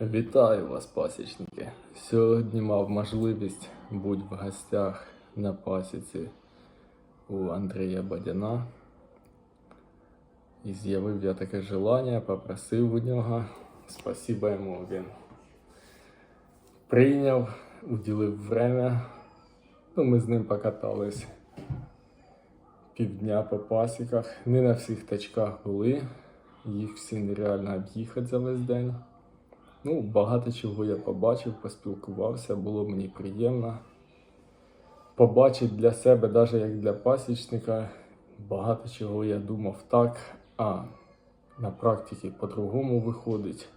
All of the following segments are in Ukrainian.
Вітаю вас, пасічники! Сьогодні мав можливість бути в гостях на пасіці у Андрія Бадяна. І з'явив я таке желання, попросив у нього. Спасибо йому він прийняв, уділив время. Ну, ми з ним покатались півдня по пасіках. Не на всіх тачках були. Їх всі нереально об'їхати за весь день. Ну, багато чого я побачив, поспілкувався, було мені приємно. Побачити для себе, навіть як для пасічника, багато чого я думав так, а на практиці по-другому виходить.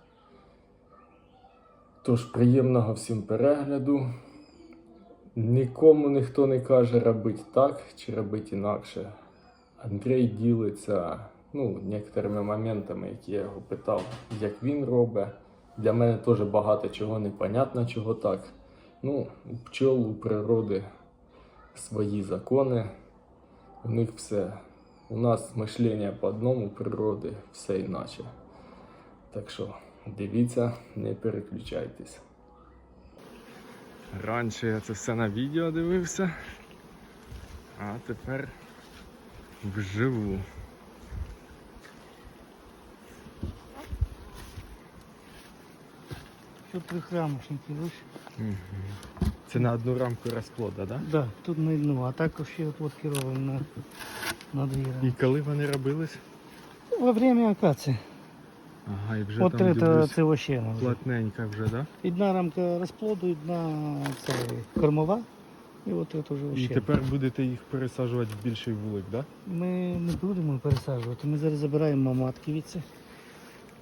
Тож приємного всім перегляду. Нікому ніхто не каже робити так чи робити інакше. Андрій ділиться ну, некоторими моментами, які я його питав, як він робить. Для мене теж багато чого непонятно, чого так. Ну, у пчол, у природи свої закони. У них все. У нас мишлення по одному, у природи все іначе. Так що дивіться, не переключайтесь. Раніше я це все на відео дивився, а тепер вживу. Тут трьохрамошники, бачиш? Це на одну рамку розплода, так? Да, тут на одну, а також ще керовані на, на дві І коли вони робились? Во время акації. Ага, і вже От там це, дивлюсь, це вообще плотненько вже, так? Да? Одна рамка розплоду, одна це кормова. І от це вже І тепер будете їх пересаджувати в більший вулик, так? Да? Ми не будемо пересаджувати. Ми зараз забираємо матки від цих,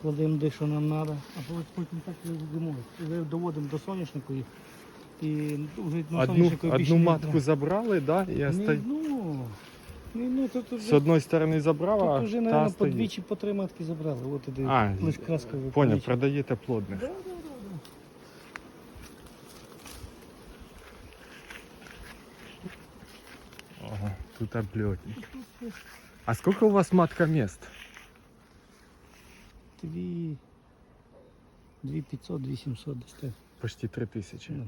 кладемо де, що нам треба, а потім- потім так і ведемо. Доводимо до соняшнику і, і вже на Одну, соняшнику більше одну не матку треба. забрали, да? І оста... ну, ні, ну, тут, з одної сторони забрав, а Тут вже, та мабуть, по стоїть. дві чи по три матки забрали. От іде А, лиш краска. Поняв, виходить. продаєте плодних. Да, да, да, да. Ага, тут облетник. А сколько у вас матка мест? Дві, дві 500, дві 700 десь так. Почти три тисячі. Ну,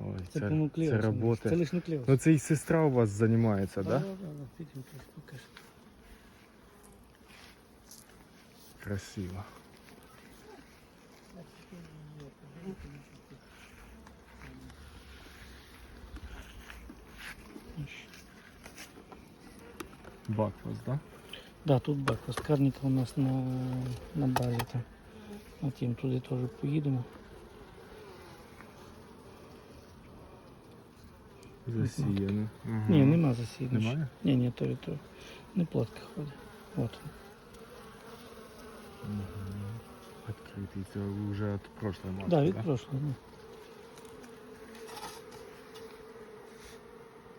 Ой, Це, це, по нуклеусу. це робота. Це лиш нуклеус. Ну це і сестра у вас займається, Да, да? да, да, да. Підемо покажу. Красиво. Бакфас, да? Да, тут бакфаст. Карніка у нас на, на базі там. Потім туди теж поїдемо. Засіяно. Ага. Ні, нема засідання. Немає? Ні, ні, то і то. Не плотка ходить. От. Відкритий, це вже від прошлої матки, Да, від прошлого. Ну.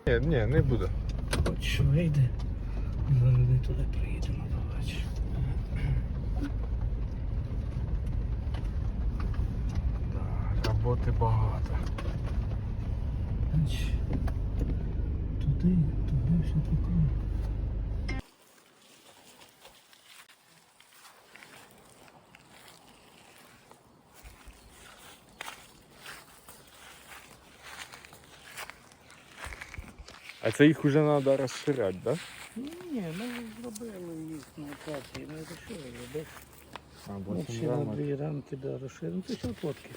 Ні, ні, не буду. От що вийде. Зараз ми туди приїдемо, побачиш. Да, роботи багато. Значить, Туди, туди все покрою. А це їх вже треба розширяти, так? Ні, ми зробили їх на операції, ми розширили. Десь? А, ну, ще на дві рамки да, розширили. Ну, це все фотки.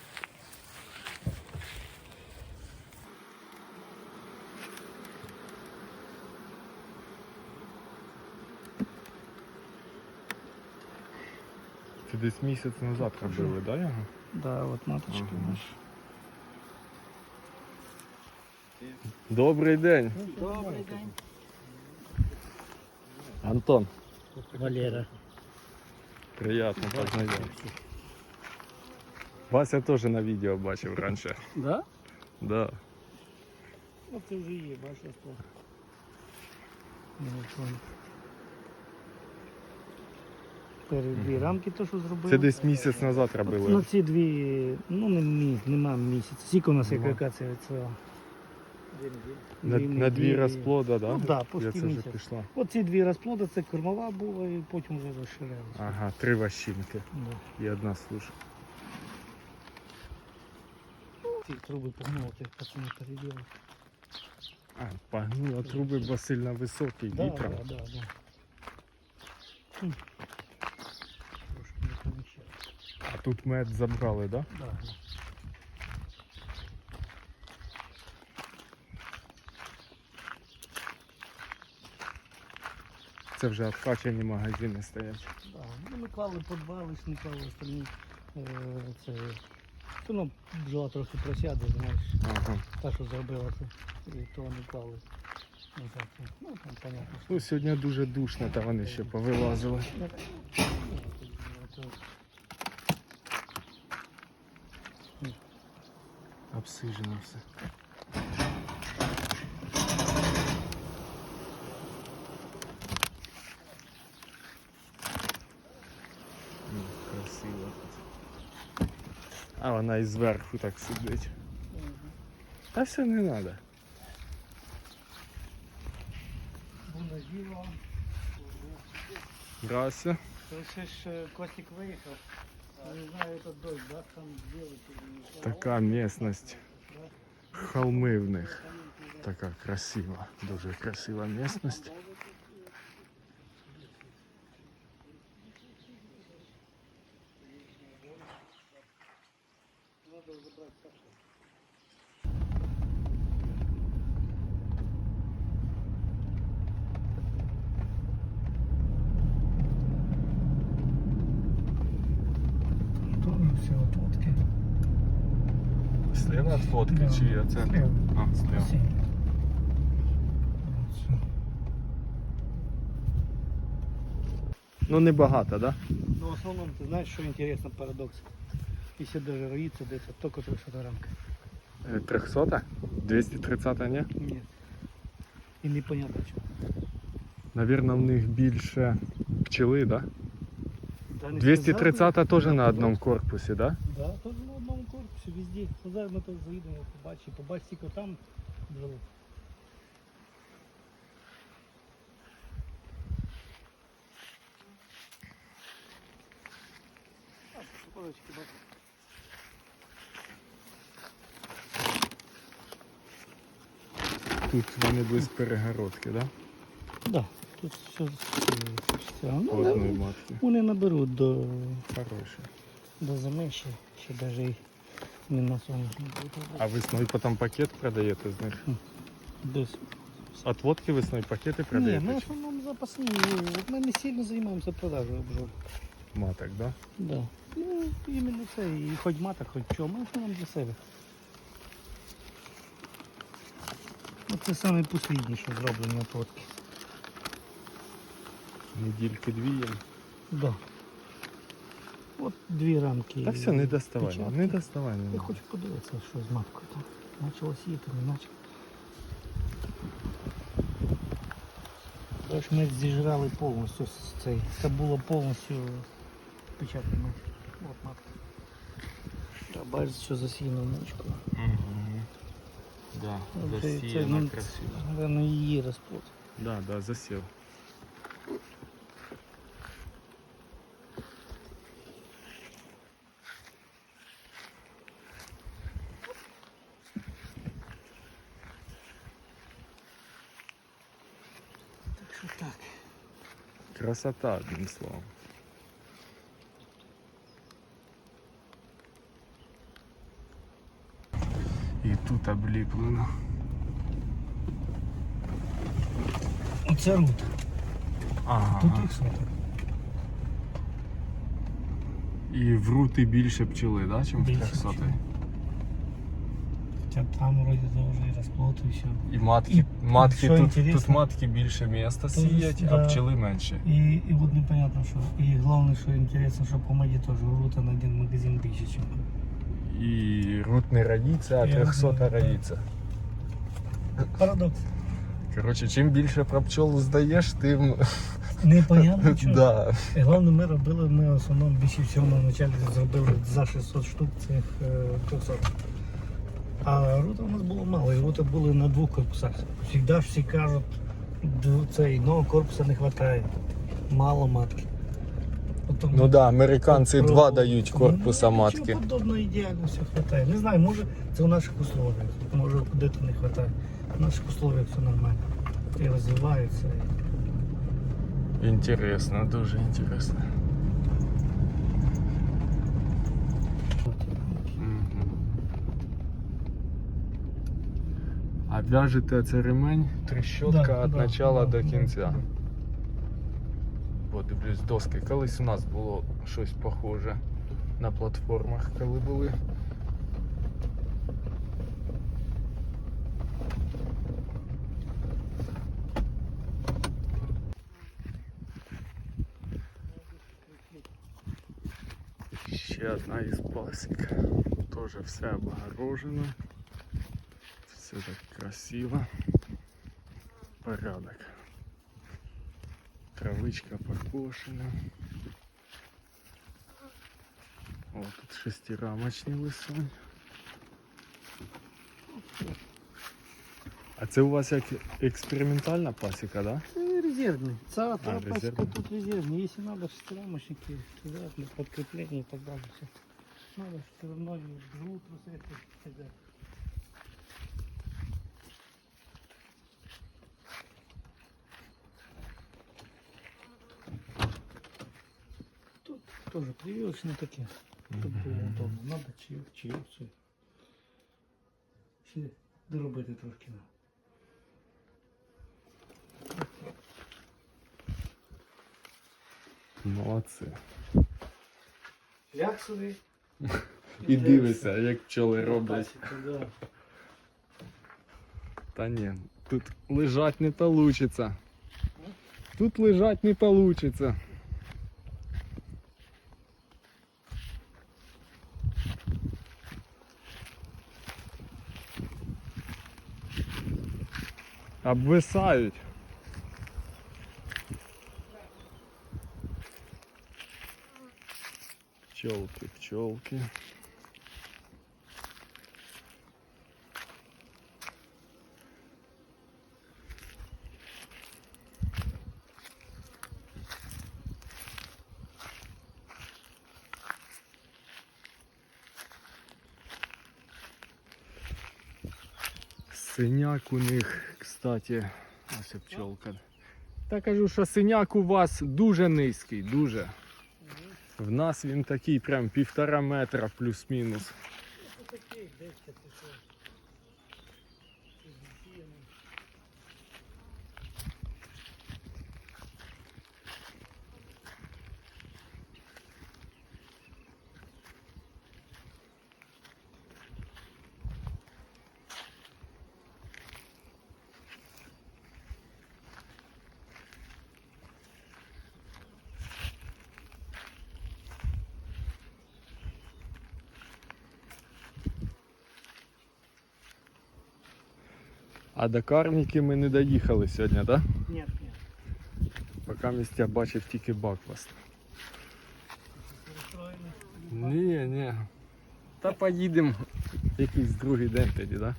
Це десь місяць назад робили, да, його? Да, от маточки Ага. наші. Добрий день. Добрий день. Антон. Валера. Приятно познайомитися. Вас я теж на відео бачив раніше. Да? Да. Ну це вже є, бачиш, то. Ну, от воно. Перед дві рамки то, що зробили. Це десь місяць назад робили. Ну ці дві, ну не мі, нема місяця. Скільки у нас Нема. яка це це? На, на дві розплода, да? Ну, да, почти це вже місяць. пішла. Оці дві розплода, це кормова була і потім вже розширялися. Ага, три ващинки Да. і одна суша. ті труби погнули, тих пацани переділи. А, погнула труби, бо сильно високий Да, вітром. да, да, да. Хм. Трошки не помічаю. А тут мед забрали, да? Да, да. Це вже откачані магазини стоять. Да. Ну, ми клали подвали, не клали остальні. Е, це, ну, бджола трохи просяде, знаєш. Ага. Та, що зробила, це, і то не клали. Ну, так, ну, там понятно. Ну, сьогодні дуже душно, та вони ще повилазили. Ну, Обсижено все. М, Красиво тут. А вона і зверху так сидить. Та все не треба. Буна діла. Здрасте. То ще ж е, Костік виїхав. Я не знаю, це дощ, да, там зробити. Така місцевість. Холми в них. Така красива, дуже красива місцевість. Тоже все отводки. Слева від фотки Да, чи оце? слева. А, слева. Ну небагато, да? Ну, в основном, ты знаешь, что интересно, парадокс. Если даже роится, десь только 300 рамка. 300? 230 ні? Нет. И непонятно что. Навірно, в них більше пчели? Да, не 230 теж на одному корпусі, да? Да, тоже на одному корпусі, везде. Ну, зараз ми тут заїдемо, побачимо. Побачимо, тільки там бачу. Тут вони без перегородки, да? Да, тут все, все. Ну, По вони наберуть до, Хороші. до зими ще, ще навіть не на сонячному А весною потім пакет продаєте з них? Десь. От водки весною пакети Ні, ми в основному запасні. Ми не сильно займаємося продажею бджол. Маток, да? Да. Ну, іменно це. І хоч маток, хоч що, ми в основному для себе. Це саме послідні, що зроблені отводки. Недільки дві є. Да. От дві рамки. Та все, не доставай. печатки. Не доставай. Не Я хочу подивитися, що з маткою там. Почало сіяти, не наче. Тож ми зіжрали повністю з цей. Це було повністю печатано. От матка. Та бачиш, що засіяно мочкою. Мгм. Да, засіяно ну, красиво. Наверно, її розплод. Да, да, засів. Так. Красота, одним словом. І тут обліплено. Оце рут. Ага. Тут їх соток. І в рути більше пчели, да, чим в Більше 300 пчели. Хоча там вроді вже і розплод і все. І матки, І матки що тут, тут матки більше міста сіять, а да. пчели менше. І, і от непонятно, що. І головне, що інтересно, що по меді теж рута на один магазин більше, ніж. І рут не родиться, а 300 рут родиться. Парадокс. Коротше, чим більше про пчол здаєш, тим Непонятно, що. да. Головне, ми робили, ми в основному більше всього на початку зробили за 600 штук цих е, 300. А рута у нас було мало, і рута були на двох корпусах. Всегда всі кажуть, «Д- цей нового корпуса не вистачає. Мало матки. От Тому Ну да, американці Про- два дають корпуса Ну, матки. Нічого подобного ідеально все хватає. Не знаю, може це у наших условиях. Може куди-то не вистачає. В наших условиях все нормально. І розвивається. і- Інтересно, дуже інтересно. Мгм. А в'яжете це ремень, трещотка від да, начала да, до да, кінця. да. Подивлюсь доски. Колись у нас було щось похоже на платформах, коли були. Ще одна із пасік. Тоже все обгорожено. Все так красиво. Порядок. Травичка покошена. О, тут шестирамочний лисонь. А це у вас як експериментальна пасіка, да? Це резервний. Ця та пасіка резервний. тут резервний. Якщо треба шестирамочники, сюди для підкріплення і так далі. Все. Надо все одно і живут Розети. і так. Тут було удобно. Надо чив, чив, все. Ще доробити трошки. надо. Молодці. Ляг собі. І дивися, як пчоли роблять. Да. Та ні, тут лежать не получится. Тут лежать не получится. Обвисають. Пчелки, пчелки. Синяк у них, кстати, ось пчелка. Та кажу, що синяк у вас дуже низький, дуже. В нас він такий прям півтора метра плюс-мінус. Ну, такий, десь це що. Це засіяно. А до Карніки ми не доїхали сьогодні, так? Да? Ні, ні. Поки місць я бачив тільки бакваст. Перестроєно. Ні, ні. Та поїдемо якийсь другий день тоді, так? Да?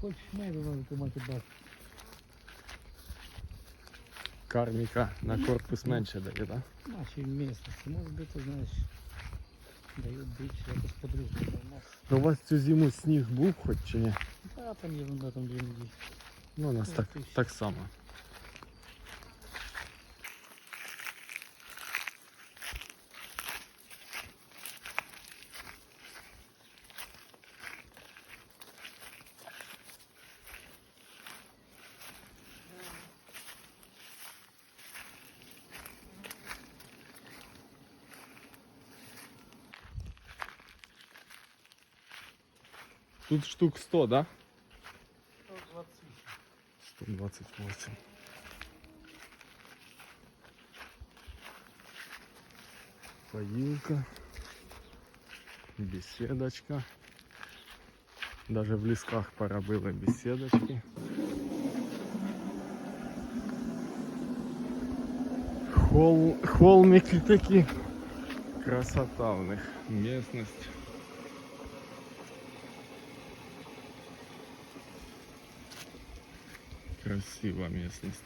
Хочеш мейло надо мати бак. Карніка на корпус менше дає, так? Да? Наші місцевості. Може бути, знаєш, дають більше якось по-дружньому. У Ну, У вас цю зиму сніг був хоч чи ні? та там ерунда, там дві неділі. Ну, у нас так, так само. Тут штук 100, да? 128. Поилка. Беседочка. Даже в лесках поробили беседочки. Хол, холмики такі. Красота в них. Местность. Красива місцевість.